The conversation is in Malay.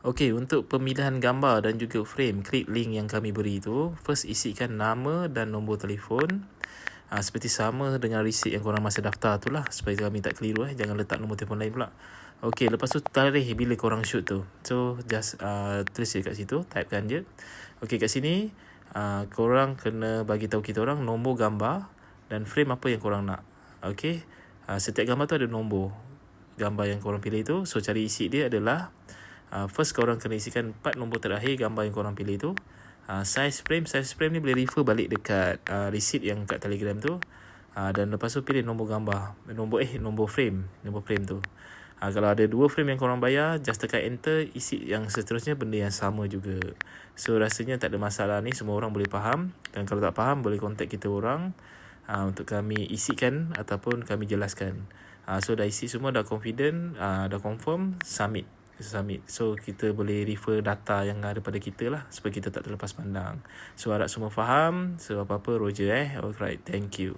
Okey, untuk pemilihan gambar dan juga frame, klik link yang kami beri tu. First isikan nama dan nombor telefon. Ha, seperti sama dengan receipt yang korang masa daftar tu lah. Supaya kami tak keliru eh. Jangan letak nombor telefon lain pula. Okey, lepas tu tarikh bila korang shoot tu. So, just uh, tulis je kat situ. Typekan je. Okey, kat sini, uh, korang kena bagi tahu kita orang nombor gambar dan frame apa yang korang nak. Okey, uh, setiap gambar tu ada nombor gambar yang korang pilih tu. So, cari isi dia adalah uh, first korang kena isikan 4 nombor terakhir gambar yang korang pilih tu. Uh, size frame size frame ni boleh refer balik dekat uh, receipt yang kat telegram tu. Uh, dan lepas tu pilih nombor gambar nombor eh nombor frame nombor frame tu. Uh, kalau ada dua frame yang korang bayar just tekan enter isi yang seterusnya benda yang sama juga. So rasanya tak ada masalah ni semua orang boleh faham. Dan kalau tak faham boleh contact kita orang uh, untuk kami isikan ataupun kami jelaskan. Uh, so dah isi semua dah confident uh, dah confirm submit submit. So kita boleh refer data yang ada pada kita lah supaya kita tak terlepas pandang. So harap semua faham. So apa-apa Roger eh. Alright, thank you.